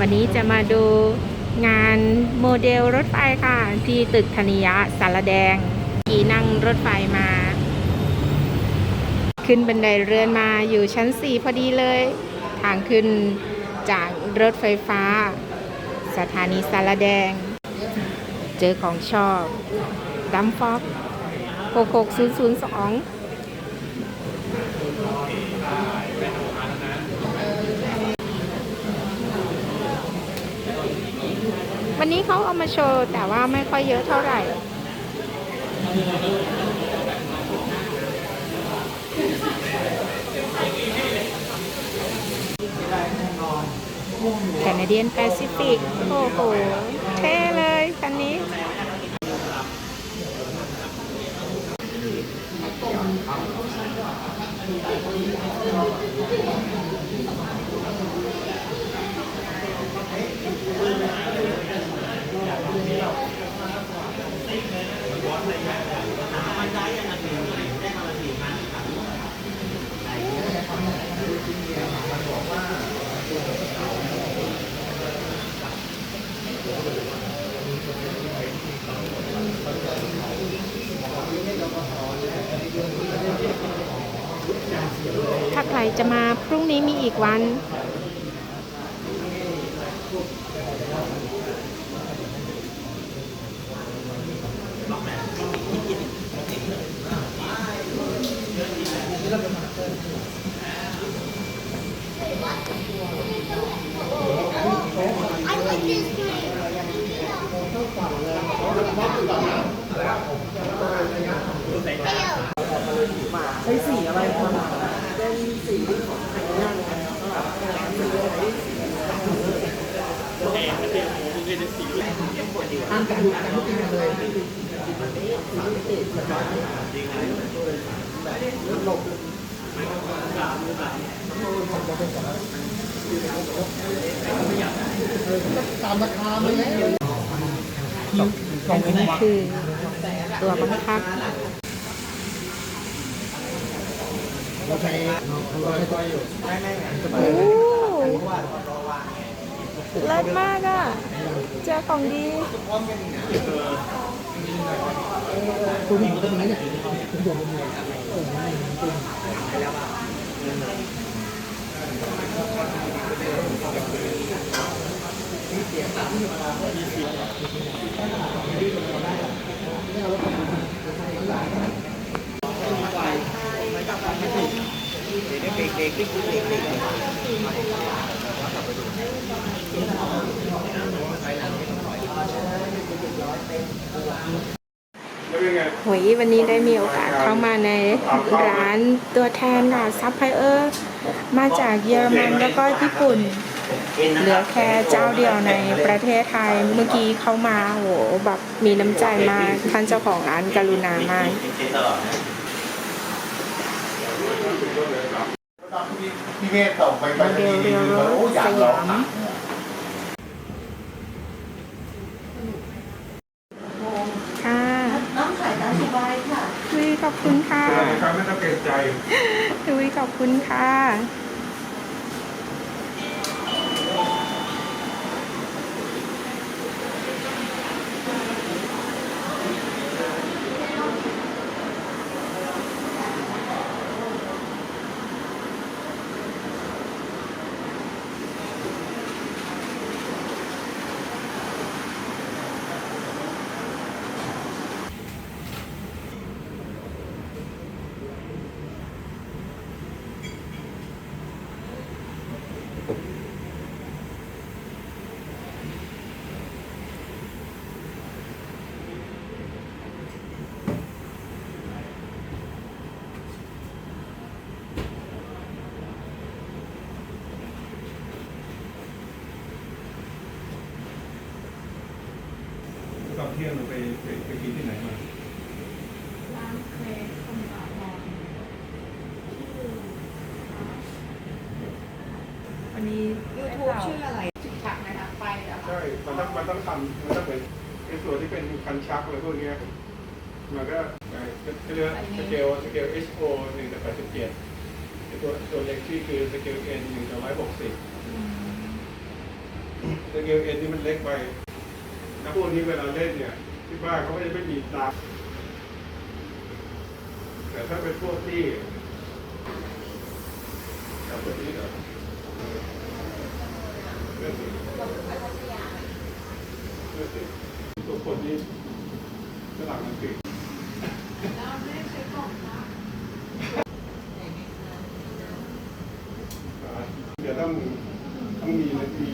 วันนี้จะมาดูงานโมเดลรถไฟค่ะ ที่ตึกธนิยะสารแดงขี่นั่งรถไฟมา ขึ้นบันไดเรือนมาอยู่ชั้น 4 พอดีเลย ทางขึ้นจากรถไฟฟ้า สถานีสารแดง เจอของชอบดัมฟอก66002 วันนี้เขาเอามาโชว์แต่ว่าไม่ค่อยเยอะเท่าไหร่แคนาเดียนแปซิฟิก โอ้โห เท่เลยคันนี้ ถ้าใคร จะมาพรุ่งนี้มีอีกวัน ใช้สีอะไรคนเป็นสีของไข่ย่าง อ่านกันกันทุกทีเลยตามราคาเลยแล้วอันนี้คือตัวบังคับเราใช้เราใช้ตัวอยู่ไม่ไม่โอ้ เลิศมากอะ เจอของดีตัวนี้ตัวนี้เนี่ยตัวโดนเลยเออ หวยวันนี้ได้มีโอกาสเข้ามาในร้านตัวแทนค่ะซัพพลายเออร์มาจากเยอรมันแล้วก็ญี่ปุ่น เหลือแค่เจ้าเดียวในประเทศไทยเมื่อกี้เข้ามาโหแบบมีน้ำใจมากท่านเจ้าของร้านกรุณามาก พี่เมฆส่งไปไปโมเดลเรียวรถโอ้อยาสกลอยางมค่ะน้ำขายตามสบายค่ะดุยขอบคุณค่ะครับไม่ต้องเกรงใจดุยขอบคุณค่ะ เที่ยงเราไปไปไปกินที่ไหนมาวันนี้ YouTube ชื่ออะไรถึงฉักนะคะไปแล้วใช่มันต้องมันต้องทำมันต้องเป็นในส่วนที่เป็นคันชักอะไรพวกเนี้ยมันก็จะเรียกสเกลสเกล H O หนึ่งต่อแปดสิบเจ็ดตัวตัวเล็กที่คือสเกล N หนึ่งต่อร้อยหกสิบสเกลเอ็นนี่มันเล็กไป แล้วพวกนี้เวลาเล่นเนี่ยที่บ้านเขาก็จะไม่มีตาแต่ถ้าเป็นพวกที่แบบพวกนี้เหรอเรื่องนี้เรื่องนี้ตัวคนนี้ฝรั่งอังกฤษเดี๋ยวต้องต้องมีมี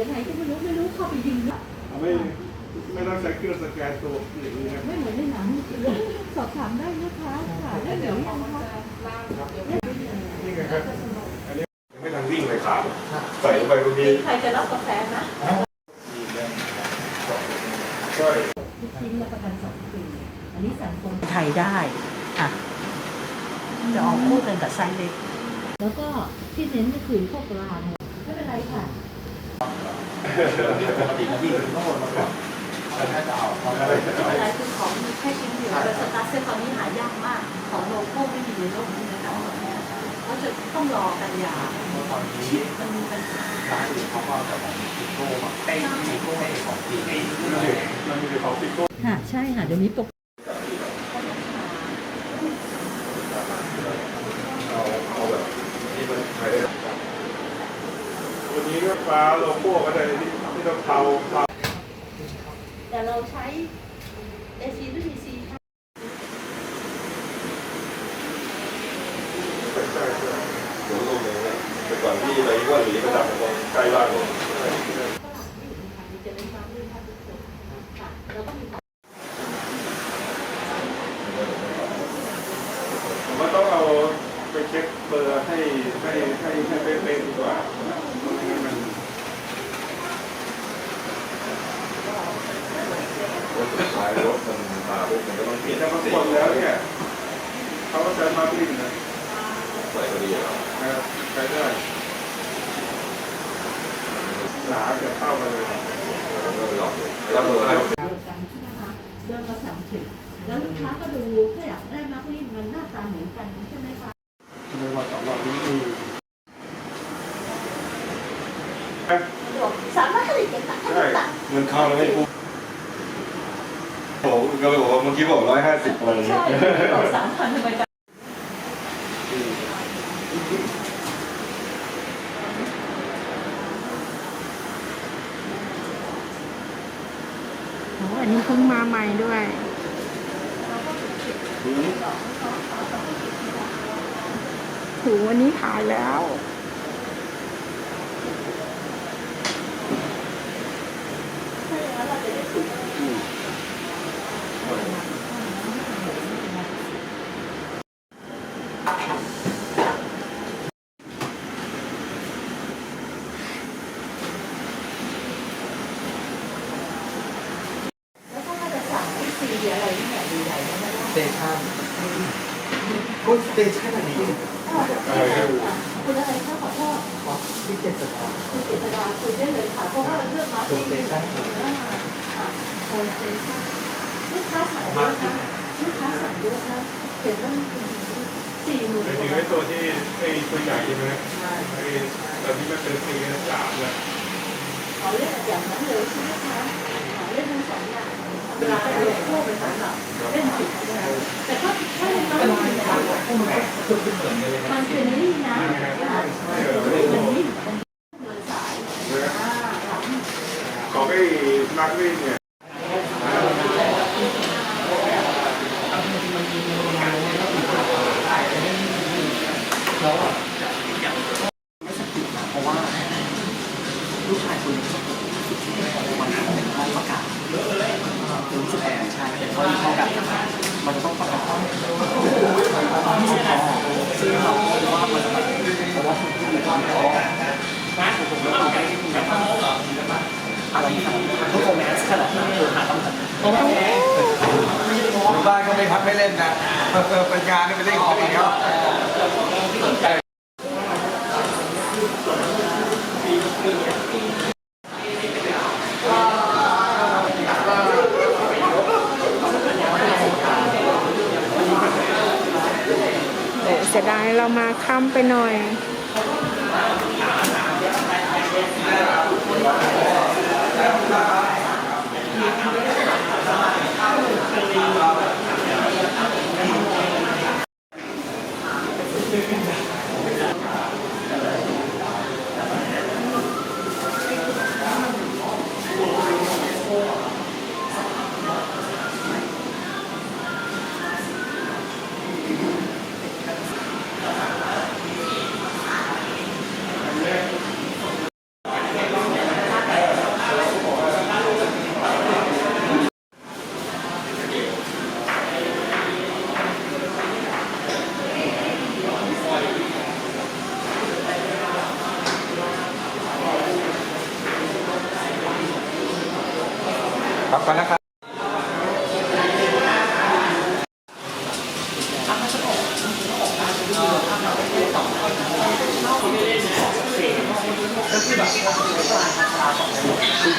ยังไงก็ไม่รู้ไม่รู้เข้าไปยิงเนี่ยไม่ไม่ต้องใช้เครื่องสแกนตัวอย่างนี้นะไม่เหมือนในหนังสอบถามได้นะคะค่ะแล้วเดี๋ยวยังคะนี่ไงครับอันนี้ไม่ทันวิ่งเลยครับใส่ลงไปบางทีใครจะรับกาแฟนะใช่ทิ้งรับประกันสองปีอันนี้สังคมไทยได้ค่ะจะออกคู่กันกับไซส์เล็กแล้วก็ที่เน้นก็คือพวกปลาเนี่ยไม่เป็นไรค่ะ ปกตินะพี่โน่นมาก่อนแต่ถ้าจะเอาเขาก็ไม่เป็นไรคือของมีแค่ชิ้นเดียวแต่สตาร์เซ็ตตอนนี้หายากมาก ของโลโก้ไม่มีในโลกนี้นะคะเขาจะต้องรอกันยาตอนนี้มันมีปัญหาร้านอื่นเขาก็จะแบบติโก้มาเต้นติโก้ให้ของจริงมันมีของติโก้ค่ะใช่ค่ะเดี๋ยวนี้ปก เอาเอาแบบที่มันใช้ได้วันนี้ก็ ฟ้าโลโก้ก็ได้ที่ที่ต้องเทาเตาแต่เราใช้ AC หรือ DC ค่ะใช่ใช่ใช่ถึงตรงนี้นะแต่ก่อนที่เราว่าหนีไปดับของใกล้บ้านผม จะเป็นความรื่นรมย์ทุกคนค่ะเราต้องมี ผมว่าต้องเอาไปเช็คเบอร์ให้ให้ให้ให้เป๊ะๆดีกว่าไม่งั้นมัน รถสุดท้ายรถมันมาปุ๊บมันก็ ต้องเปลี่ยนแต่บางสีคนแล้วเนี่ยเขาก็ใช้มาร์กิ้งนะใส่ก็ดีแล้วนะครับใช้ได้หนาเกือบเข้าไปเลยแล้วก็ไปลองดูแล้วเบอร์ให้เดียวกันใช่ไหมคะเดินมาสั่งถึงแล้วลูกค้าก็ดูถ้าอยากได้มาร์กลิ่มันหน้าตาเหมือนกันใช่ไหมคะในวันสองวันนี้มีสามารถผลิตเป็นตัดใช่เงินเข้าแล้วไม่พูดผมก็เลยบ อกว่าเมื่อกี้บอกร้อยห้าสิบอะไรอย่างใช่เงี้ยบอกสามพันทำไมกันโอ้อันนี้เพิ่งมาใหม่ด้วย ถูวันนี้ขายแล้วแล้วก็จะสั่งไอซีอะไรที่แบบใหญ่ๆนะ สเตชันก็สเตชันอันนี้ คุณอะไรคะขอโทษ ที่เจ็ดสตาร์ คุณเจษดาคุยได้เลยค่ะเพราะว่าเรื่องมาร์ก ตัว ลิ่ สเตชัน เซชั่นลูกค้าสั่งเยอะนะลูกค้าสั่งเยอะนะเห็นว่าสี่หมื่นไปถึงไอ้ตัวที่ไอ้ตัวใหญ่ใช่ไหมไอ้ตอนนี้มันเป็นปีสามแล้วขอเล่นอย่างนั้นเลยใช่ไหมคะขอเล่นทั้งสองอย่างเวลาไปเล่นพวกเป็นสำหรับเล่นผิดนะแต่ก็ถ้าเล่นมาเป็นคือเป็นเหมือนกันเลยนะมันเป็นนี่นะมันนี่เดินสายอ่าของไอ้มาร์กลี่เนี่ย แล้วอะไม่สตินะเพราะว่าลูกชายคนนี้เขามันเป็นห้องประกาศเป็นรู้สึกแอบใช่เขามีห้องแบบมันจะต้องประกาศที่สพซึ่งเราคิดว่ามันเพราะว่าคนที่อยู่ที่ห้องผมแล้วผมไม่ได้มีแบบอะไรที่ทำให้ เพอร์ฟอร์แมนซ์ขนาดนั้นคือหาต้อง บ้านก็ไม่พักไม่เล่นนะเป็นงานนี่ไปเล่นของเขาอีกครับเออเสียดายเรามาค่ำไปหน่อย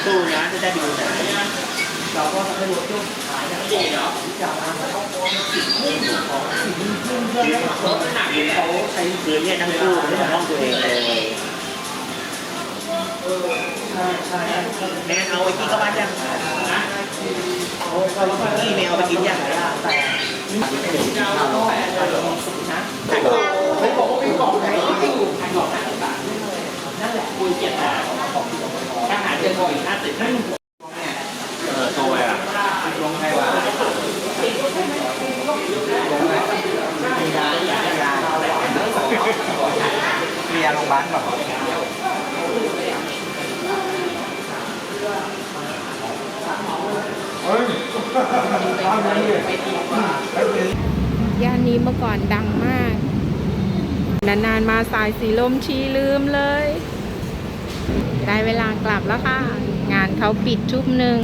ตู้นะจะได้ไปดูหนังเราก็จะให้รู้ช่วงสุดท้ายเนี่ยที่จะมาเขาใช้เรือเนี่ยทั้งคู่ไม่ต้องห้องตัวเองเลยแมนเอาไอ้กี้เข้าบ้านยังเอากี้แมวไปกินยังแต่นะแต่ก็ไม่บอกว่าไม่บอกไหนที่อยู่ทางออกนั่นแหละคุยเกียรติถ้าหาเจอพออีกห้าสิบนั่น เออโทรไปอะลงให้ว่าลงไหนมียามียามียาโรงพยาบาลแบบย่านนี้เมื่อก่อนดังมาก นานๆมาสายสีลมทีลืมเลย ได้เวลากลับแล้วค่ะ งานเขาปิดทุ่มหนึ่ง